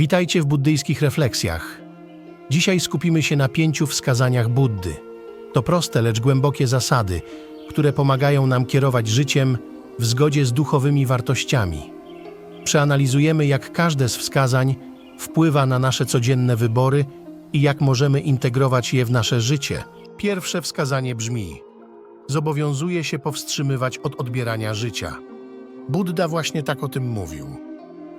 Witajcie w buddyjskich refleksjach. Dzisiaj skupimy się na pięciu wskazaniach Buddy. To proste, lecz głębokie zasady, które pomagają nam kierować życiem w zgodzie z duchowymi wartościami. Przeanalizujemy, jak każde z wskazań wpływa na nasze codzienne wybory i jak możemy integrować je w nasze życie. Pierwsze wskazanie brzmi: Zobowiązuje się powstrzymywać od odbierania życia. Buddha właśnie tak o tym mówił.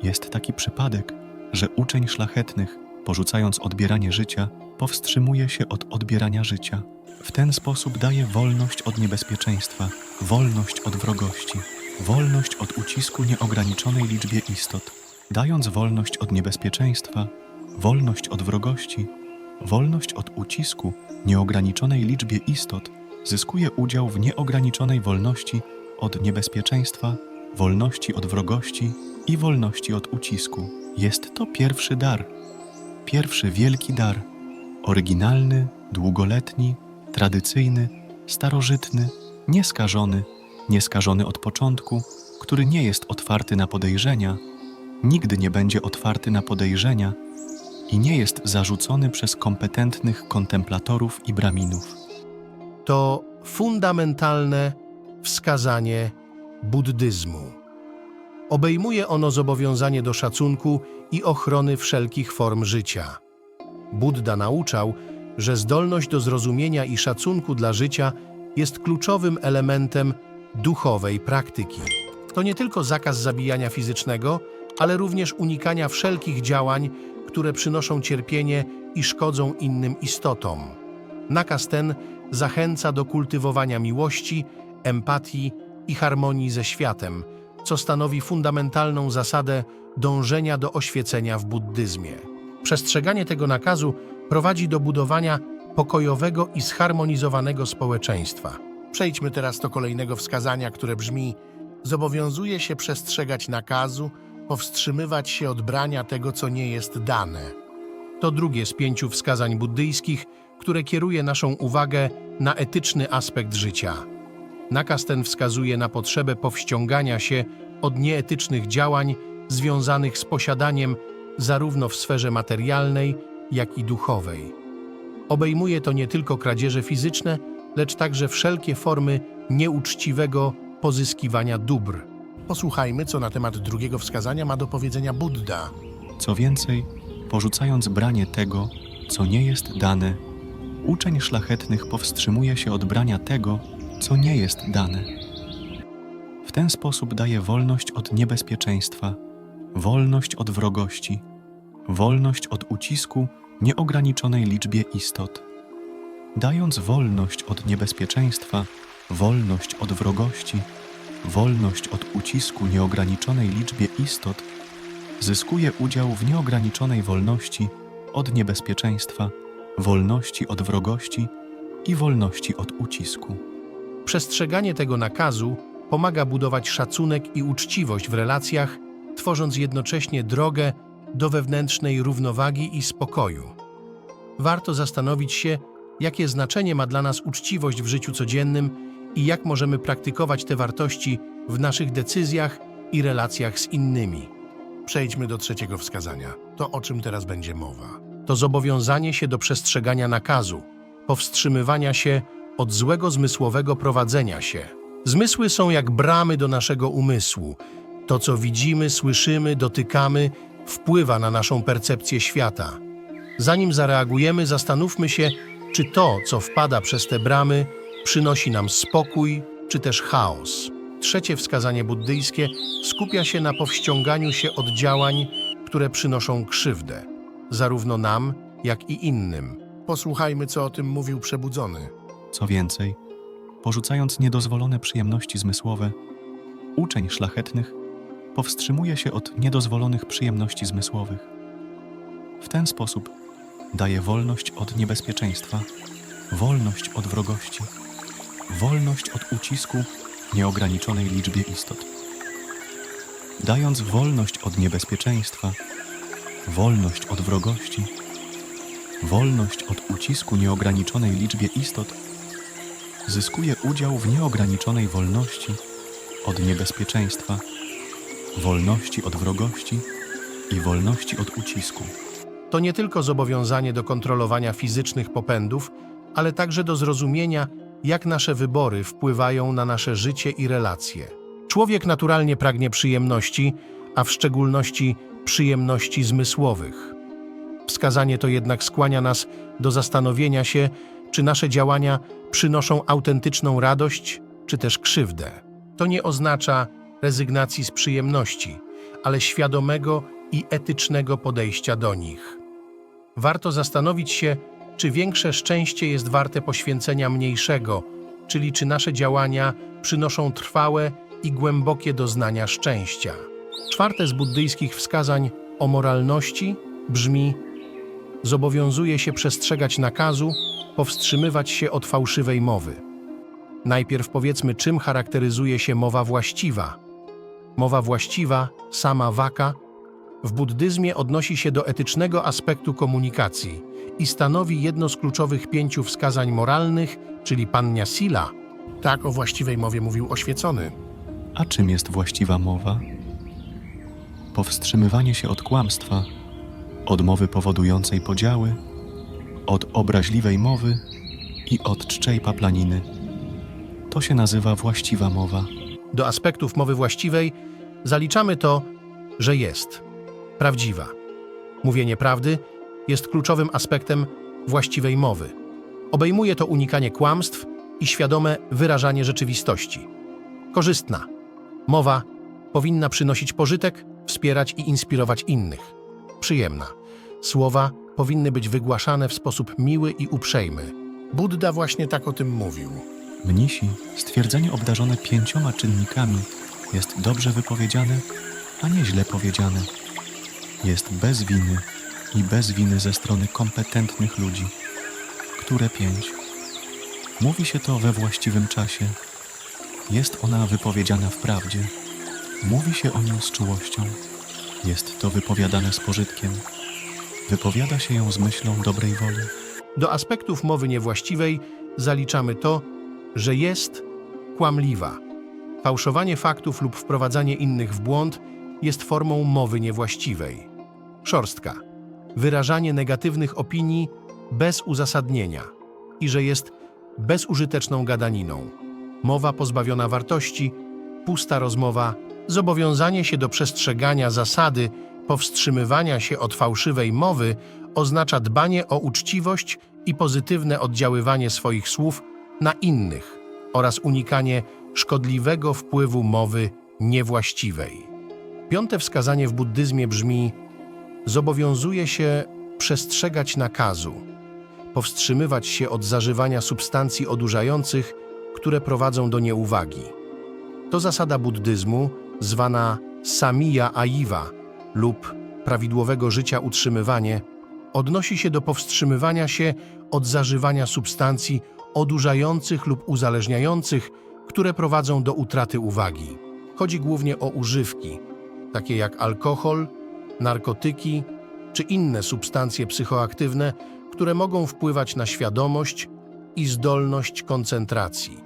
Jest taki przypadek, że uczeń szlachetnych, porzucając odbieranie życia, powstrzymuje się od odbierania życia. W ten sposób daje wolność od niebezpieczeństwa, wolność od wrogości, wolność od ucisku nieograniczonej liczbie istot. Dając wolność od niebezpieczeństwa, wolność od wrogości, wolność od ucisku nieograniczonej liczbie istot, zyskuje udział w nieograniczonej wolności od niebezpieczeństwa, wolności od wrogości i wolności od ucisku. Jest to pierwszy dar, pierwszy wielki dar, oryginalny, długoletni, tradycyjny, starożytny, nieskażony, nieskażony od początku, który nie jest otwarty na podejrzenia, nigdy nie będzie otwarty na podejrzenia i nie jest zarzucony przez kompetentnych kontemplatorów i braminów. To fundamentalne wskazanie buddyzmu. Obejmuje ono zobowiązanie do szacunku i ochrony wszelkich form życia. Buddha nauczał, że zdolność do zrozumienia i szacunku dla życia jest kluczowym elementem duchowej praktyki. To nie tylko zakaz zabijania fizycznego, ale również unikania wszelkich działań, które przynoszą cierpienie i szkodzą innym istotom. Nakaz ten zachęca do kultywowania miłości, empatii i harmonii ze światem, co stanowi fundamentalną zasadę dążenia do oświecenia w buddyzmie. Przestrzeganie tego nakazu prowadzi do budowania pokojowego i zharmonizowanego społeczeństwa. Przejdźmy teraz do kolejnego wskazania, które brzmi: Zobowiązuje się przestrzegać nakazu, powstrzymywać się od brania tego, co nie jest dane. To drugie z pięciu wskazań buddyjskich, które kieruje naszą uwagę na etyczny aspekt życia. Nakaz ten wskazuje na potrzebę powściągania się od nieetycznych działań związanych z posiadaniem zarówno w sferze materialnej, jak i duchowej. Obejmuje to nie tylko kradzieże fizyczne, lecz także wszelkie formy nieuczciwego pozyskiwania dóbr. Posłuchajmy, co na temat drugiego wskazania ma do powiedzenia Buddha. Co więcej, porzucając branie tego, co nie jest dane, uczeń szlachetnych powstrzymuje się od brania tego, co nie jest dane. W ten sposób daje wolność od niebezpieczeństwa, wolność od wrogości, wolność od ucisku nieograniczonej liczbie istot. Dając wolność od niebezpieczeństwa, wolność od wrogości, wolność od ucisku nieograniczonej liczbie istot, zyskuje udział w nieograniczonej wolności od niebezpieczeństwa, wolności od wrogości i wolności od ucisku. Przestrzeganie tego nakazu pomaga budować szacunek i uczciwość w relacjach, tworząc jednocześnie drogę do wewnętrznej równowagi i spokoju. Warto zastanowić się, jakie znaczenie ma dla nas uczciwość w życiu codziennym i jak możemy praktykować te wartości w naszych decyzjach i relacjach z innymi. Przejdźmy do trzeciego wskazania. To, o czym teraz będzie mowa. To zobowiązanie się do przestrzegania nakazu, powstrzymywania się od złego zmysłowego prowadzenia się. Zmysły są jak bramy do naszego umysłu. To, co widzimy, słyszymy, dotykamy, wpływa na naszą percepcję świata. Zanim zareagujemy, zastanówmy się, czy to, co wpada przez te bramy, przynosi nam spokój, czy też chaos. Trzecie wskazanie buddyjskie skupia się na powściąganiu się od działań, które przynoszą krzywdę, zarówno nam, jak i innym. Posłuchajmy, co o tym mówił przebudzony. Co więcej, porzucając niedozwolone przyjemności zmysłowe, uczeń szlachetnych powstrzymuje się od niedozwolonych przyjemności zmysłowych. W ten sposób daje wolność od niebezpieczeństwa, wolność od wrogości, wolność od ucisku nieograniczonej liczbie istot. Dając wolność od niebezpieczeństwa, wolność od wrogości, wolność od ucisku nieograniczonej liczbie istot, zyskuje udział w nieograniczonej wolności od niebezpieczeństwa, wolności od wrogości i wolności od ucisku. To nie tylko zobowiązanie do kontrolowania fizycznych popędów, ale także do zrozumienia, jak nasze wybory wpływają na nasze życie i relacje. Człowiek naturalnie pragnie przyjemności, a w szczególności przyjemności zmysłowych. Wskazanie to jednak skłania nas do zastanowienia się, czy nasze działania przynoszą autentyczną radość, czy też krzywdę. To nie oznacza rezygnacji z przyjemności, ale świadomego i etycznego podejścia do nich. Warto zastanowić się, czy większe szczęście jest warte poświęcenia mniejszego, czyli czy nasze działania przynoszą trwałe i głębokie doznania szczęścia. Czwarte z buddyjskich wskazań o moralności brzmi: Zobowiązuje się przestrzegać nakazu, powstrzymywać się od fałszywej mowy. Najpierw powiedzmy, czym charakteryzuje się mowa właściwa. Mowa właściwa, sama waka, w buddyzmie odnosi się do etycznego aspektu komunikacji i stanowi jedno z kluczowych pięciu wskazań moralnych, czyli panja sila. Tak o właściwej mowie mówił oświecony. A czym jest właściwa mowa? Powstrzymywanie się od kłamstwa, od mowy powodującej podziały, od obraźliwej mowy i od czczej paplaniny. To się nazywa właściwa mowa. Do aspektów mowy właściwej zaliczamy to, że jest prawdziwa. Mówienie prawdy jest kluczowym aspektem właściwej mowy. Obejmuje to unikanie kłamstw i świadome wyrażanie rzeczywistości. Korzystna. Mowa powinna przynosić pożytek, wspierać i inspirować innych. Przyjemna. Słowa powinny być wygłaszane w sposób miły i uprzejmy. Buddha właśnie tak o tym mówił. Mnisi stwierdzenie obdarzone pięcioma czynnikami jest dobrze wypowiedziane, a nie źle powiedziane. Jest bez winy i bez winy ze strony kompetentnych ludzi. Które pięć? Mówi się to we właściwym czasie. Jest ona wypowiedziana w prawdzie. Mówi się o nim z czułością. Jest to wypowiadane z pożytkiem. Wypowiada się ją z myślą dobrej woli. Do aspektów mowy niewłaściwej zaliczamy to, że jest kłamliwa. Fałszowanie faktów lub wprowadzanie innych w błąd jest formą mowy niewłaściwej. Szorstka. Wyrażanie negatywnych opinii bez uzasadnienia i że jest bezużyteczną gadaniną. Mowa pozbawiona wartości, pusta rozmowa, zobowiązanie się do przestrzegania zasady powstrzymywania się od fałszywej mowy oznacza dbanie o uczciwość i pozytywne oddziaływanie swoich słów na innych oraz unikanie szkodliwego wpływu mowy niewłaściwej. Piąte wskazanie w buddyzmie brzmi: zobowiązuje się przestrzegać nakazu, powstrzymywać się od zażywania substancji odurzających, które prowadzą do nieuwagi. To zasada buddyzmu zwana Samiya Aiva lub prawidłowego życia utrzymywanie odnosi się do powstrzymywania się od zażywania substancji odurzających lub uzależniających, które prowadzą do utraty uwagi. Chodzi głównie o używki, takie jak alkohol, narkotyki czy inne substancje psychoaktywne, które mogą wpływać na świadomość i zdolność koncentracji.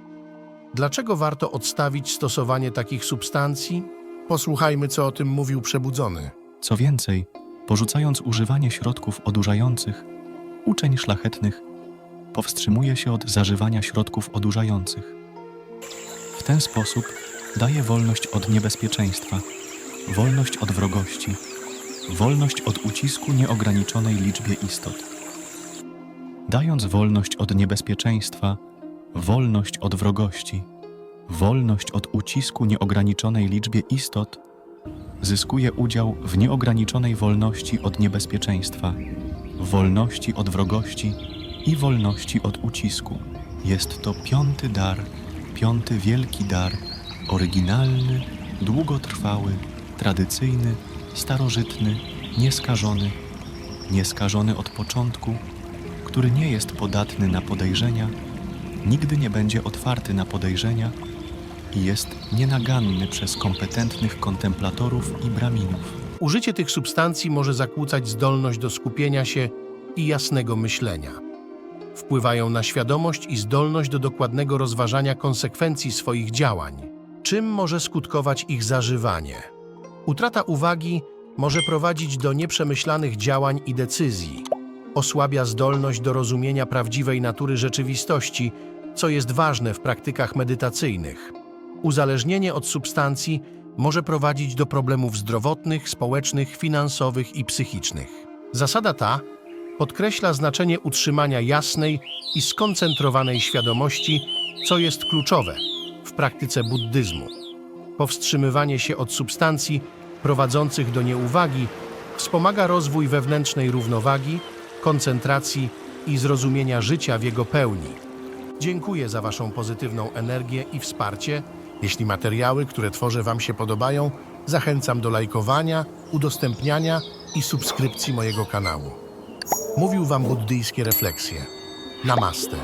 Dlaczego warto odstawić stosowanie takich substancji? Posłuchajmy, co o tym mówił przebudzony. Co więcej, porzucając używanie środków odurzających, uczeń szlachetnych powstrzymuje się od zażywania środków odurzających. W ten sposób daje wolność od niebezpieczeństwa, wolność od wrogości, wolność od ucisku nieograniczonej liczbie istot. Dając wolność od niebezpieczeństwa, wolność od wrogości, wolność od ucisku nieograniczonej liczbie istot, zyskuje udział w nieograniczonej wolności od niebezpieczeństwa, wolności od wrogości i wolności od ucisku. Jest to piąty dar, piąty wielki dar, oryginalny, długotrwały, tradycyjny, starożytny, nieskażony, nieskażony od początku, który nie jest podatny na podejrzenia, nigdy nie będzie otwarty na podejrzenia i jest nienaganny przez kompetentnych kontemplatorów i braminów. Użycie tych substancji może zakłócać zdolność do skupienia się i jasnego myślenia. Wpływają na świadomość i zdolność do dokładnego rozważania konsekwencji swoich działań. Czym może skutkować ich zażywanie? Utrata uwagi może prowadzić do nieprzemyślanych działań i decyzji. Osłabia zdolność do rozumienia prawdziwej natury rzeczywistości, co jest ważne w praktykach medytacyjnych. Uzależnienie od substancji może prowadzić do problemów zdrowotnych, społecznych, finansowych i psychicznych. Zasada ta podkreśla znaczenie utrzymania jasnej i skoncentrowanej świadomości, co jest kluczowe w praktyce buddyzmu. Powstrzymywanie się od substancji prowadzących do nieuwagi wspomaga rozwój wewnętrznej równowagi, koncentracji i zrozumienia życia w jego pełni. Dziękuję za Waszą pozytywną energię i wsparcie. Jeśli materiały, które tworzę Wam się podobają, zachęcam do lajkowania, udostępniania i subskrypcji mojego kanału. Mówił Wam buddyjskie refleksje. Namaste.